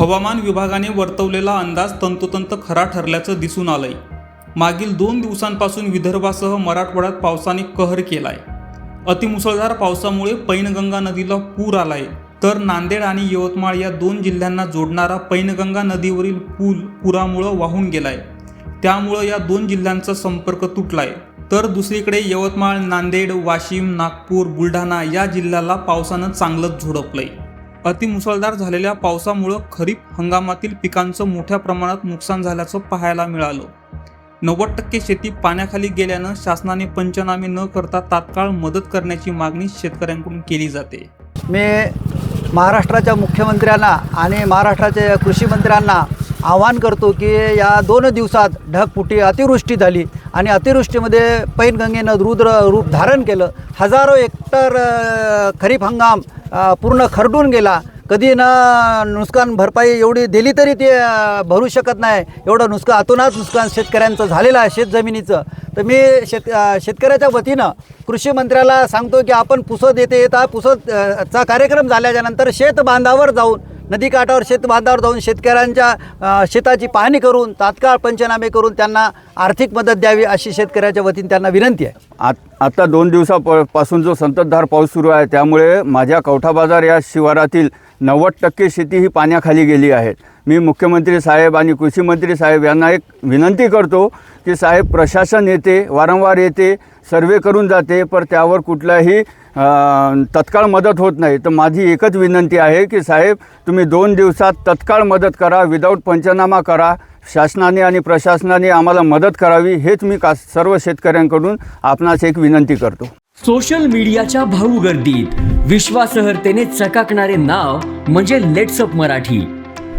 हवामान विभागाने वर्तवलेला अंदाज तंतोतंत खरा ठरल्याचं दिसून आलंय. मागील दोन दिवसांपासून विदर्भासह मराठवाड्यात पावसाने कहर केलाय. अतिमुसळधार पावसामुळे पैनगंगा नदीला पूर आलाय. तर नांदेड आणि यवतमाळ या दोन जिल्ह्यांना जोडणारा पैनगंगा नदीवरील पूल पुरामुळं वाहून गेलाय. त्यामुळं या दोन जिल्ह्यांचा संपर्क तुटलाय. तर दुसरीकडे यवतमाळ नांदेड वाशिम नागपूर बुलढाणा या जिल्ह्याला पावसानं चांगलंच झोडपलंय. अतिमुसळधार झालेल्या पावसामुळं खरीप हंगामातील पिकांचं मोठ्या प्रमाणात नुकसान झाल्याचं पाहायला मिळालं. नव्वद टक्के शेती पाण्याखाली गेल्यानं शासनाने पंचनामे न करता तात्काळ मदत करण्याची मागणी शेतकऱ्यांकडून केली जाते. मी महाराष्ट्राच्या मुख्यमंत्र्यांना आणि महाराष्ट्राच्या कृषी मंत्र्यांना आवाहन करतो की या दोन दिवसात ढगफुटी अतिवृष्टी झाली आणि अतिवृष्टीमध्ये पैनगंगेनं रुद्र रूप धारण केलं. हजारो हेक्टर खरीप हंगाम पूर्ण खरडून गेला. कधी ना नुकसान भरपाई एवढी दिली तरी ते भरू शकत नाही. एवढं नुकसान अतोनात नुकसान शेतकऱ्यांचं झालेलं आहे शेतजमिनीचं. तर मी शेत शेतकऱ्याच्या वतीनं कृषी मंत्र्याला सांगतो की आपण पुसत येते येता पुसत चा कार्यक्रम झाल्याच्यानंतर शेत बांधावर जाऊन नदीकाठावर शेतबांधावर जाऊन शेतकऱ्यांच्या शेताची पाहणी करून तात्काळ पंचनामे करून त्यांना आर्थिक मदत द्यावी अशी शेतकऱ्याच्या वतीने त्यांना विनंती आहे. आत आता दोन दिवसापासून जो संततधार पाऊस सुरू आहे त्यामुळे माझ्या कवठा बाजार या शिवारातील नव्वद टक्के शेती ही पाण्याखाली गेली आहे. मी मुख्यमंत्री साहेब आणि कृषी मंत्री साहेब यांना एक विनंती करतो की साहेब प्रशासन येते वारंवार येते सर्वे करून जाते पर त्यावर कुठलाही तत्काळ मदत होत नाही. तर माझी एकच विनंती आहे की साहेब तुम्ही दोन दिवसात तत्काळ मदत करा विदाऊट पंचनामा करा. शासनाने आणि प्रशासनाने आम्हाला मदत करावी हेच मी का सर्व शेतकऱ्यांकडून आपणास एक विनंती करतो. सोशल मीडियाच्या भाऊ गर्दीत. विश्वासार्हतेने चकाकणारे नाव म्हणजे लेट्सअप मराठी.